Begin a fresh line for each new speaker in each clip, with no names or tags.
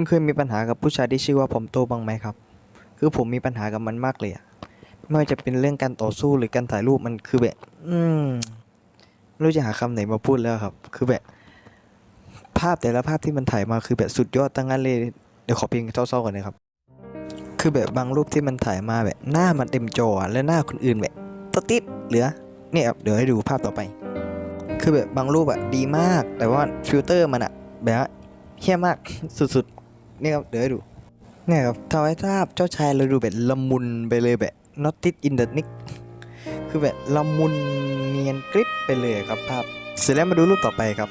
คุณเคยมีปัญหากับผู้ชายที่ชื่อว่าผมโตบ้างไหมครับ คือผมมีปัญหากับมันมากเลยอะไม่ว่าจะเป็นเรื่องการต่อสู้หรือการถ่ายรูปมันคือแบบ อืมไม่รู้จะหาคำไหนมาพูดแล้วครับ คือแบบ ภาพแต่ละภาพที่มันถ่ายมาคือแบบสุดยอดตั้งนั้นเลย เดี๋ยวขอเพลงเศร้าๆก่อนนะครับ คือแบบบางรูปที่มันถ่ายมาแบบ หน้ามันเต็มจอและหน้าคนอื่นแบบตดติดเหลือ เนี่ยเดี๋ยวให้ดูภาพต่อไป คือแบบบางรูปอะดีมาก แต่ว่าฟิลเตอร์มันอะแบบเฮี้ยมากสุดๆ เนี่ยครับเดี๋ยวให้ดูเนี่ยครับทำให้ภาพเจ้าชายเราดูแบบละมุนไปเลยแบบ not it in the nick คือแบบละมุนเนียนกริบไปเลยครับภาพ เสร็จแล้วมาดูรูปต่อไปครับ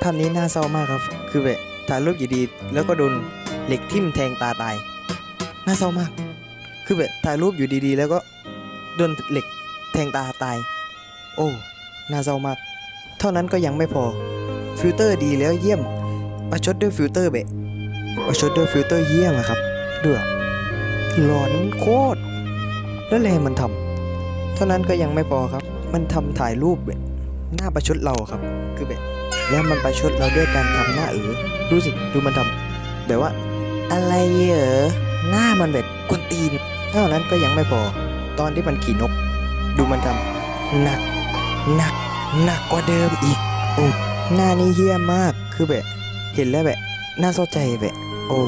ภาพนี้น่าเศร้ามากครับ คือแบบถ่ายรูปอยู่ดีแล้วก็โดนเหล็กทิ่มแทงตาตาย น่าเศร้ามาก คือแบบถ่ายรูปอยู่ดีๆ แล้วก็โดนเหล็กแทงตาตาย โอ้ น่าเศร้ามาก เท่านั้นก็ยังไม่พอ ฟิลเตอร์ดีแล้วเยี่ยม ประชดด้วยฟิลเตอร์เบะประชดด้วยฟิลเตอร์เยี่ยมอะครับด้วยหลอนโคตรแล้วแรงมันทำเท่านั้นก็ยังไม่พอครับ มันทำถ่ายรูปแบบหน้าประชดเราครับ คือแบบแล้วมันประชดเราด้วยการทำหน้าเออดูสิดูมันทำแบบว่า อะไรเหรอหน้ามันแบบกวนตีน เท่านั้นก็ยังไม่พอ ตอนที่มันขี่นก ดูมันทำหนักหนักหนักกว่าเดิมอีกโอ้หน้านี่เฮี้ยมากคือแบบ เห็นแล้วแบบน่าเศร้าใจแบบโอ้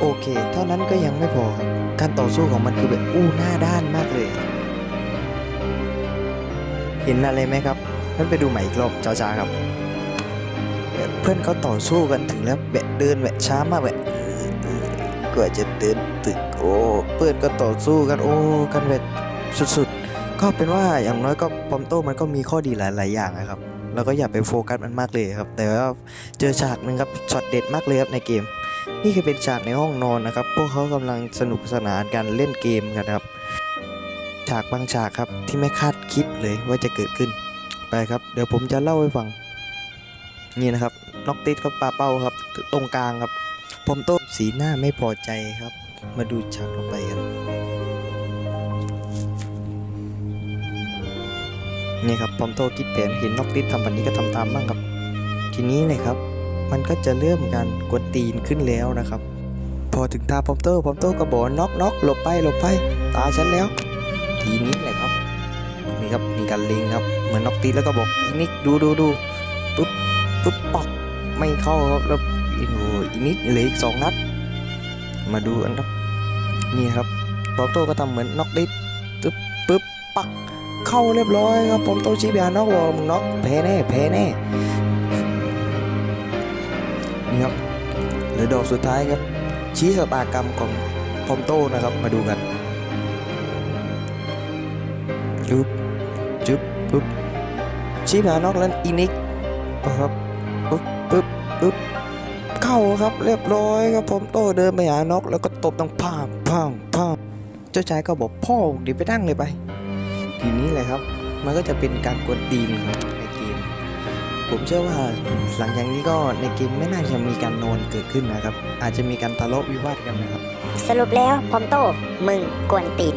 โอเค เท่านั้นก็ยังไม่พอ การต่อสู้ของมันคือแบบอู้หน้าด้านมากเลย เห็นอะไรไหมครับนั่นไปดูใหม่อีกรอบจ้าๆครับ เพื่อนเขาต่อสู้กันถึงแล้วแบบเดินแบบช้ามากแบบกว่าจะเดินตึกโอ้เพื่อนก็ต่อสู้กันโอ้กันแบบสุดๆ ก็เป็นว่าอย่างน้อยก็ปอมโต้มันก็มีข้อดีหลาย ๆ อย่างนะครับเราก็อย่าไปโฟกัสมันมากเลยครับ แต่ว่าเจอฉากหนึ่งครับช็อตเด็ดมากเลยครับในเกม นี่คือเป็นฉากในห้องนอนนะครับ พวกเขากำลังสนุกสนานกันเล่นเกมกันครับ ฉากบางฉากครับที่ไม่คาดคิดเลยว่าจะเกิดขึ้น ไปครับ เดี๋ยวผมจะเล่าให้ฟัง นี่นะครับน็อกติดก็ปาเป้าครับ ตรงกลางครับ ผมโต้สีหน้าไม่พอใจครับ มาดูฉากต่อไปกัน นี่ครับผมโตคิดแผนเห็นนอกติดทำแบบนี้ก็ทำตามบ้างครับ ทีนี้เลยครับ มันก็จะเริ่มการกดตีนขึ้นแล้วนะครับ พอถึงตาพอมโตพอมโตก็บอกน็อกน็อกหลบไปหลบไป ตาฉันแล้ว ทีนี้เลยครับนี่ครับมีการลิงครับ เหมือนน็อกตีแล้วก็บอกอีนิกดูดูดูปุ๊บปุ๊บปอกไม่เข้าครับแล้วอีโอ้อีนิดเหลืออีกสองนัด มาดูกันครับ นี่ครับปอมโตก็ทำเหมือนน็อกดิปึ๊บปึ๊บปัก เข้าเรียบร้อยครับปอมโตชี้ไปหานอกบอกมึงน็อกแพ้แน่แพ้แน่นี่ครับเหลือดอกสุดท้ายครับ ชี้ชะตากรรมของปอมโตนะครับมาดูกันจุ๊บจุ๊บปุ๊บชี้หานอกแล้วอีนิกครับปุ๊บปุ๊บปุ๊บเข้าครับเรียบร้อยครับผมโตเดินไปหานกแล้วก็ตบตังพามพามพามเจ้าชายก็บอกพ่อเดี๋ยวไปนั่งเลยไป ทีนี้เลยครับ มันก็จะเป็นการกวนตีนครับในเกม ผมเชื่อว่าหลังจากนี้ก็ในเกมไม่น่าจะมีการโนนเกิดขึ้นนะครับ อาจจะมีการทะเลาะวิวาทกันนะครับ
สรุปแล้วพอมโตมึงกวนตีน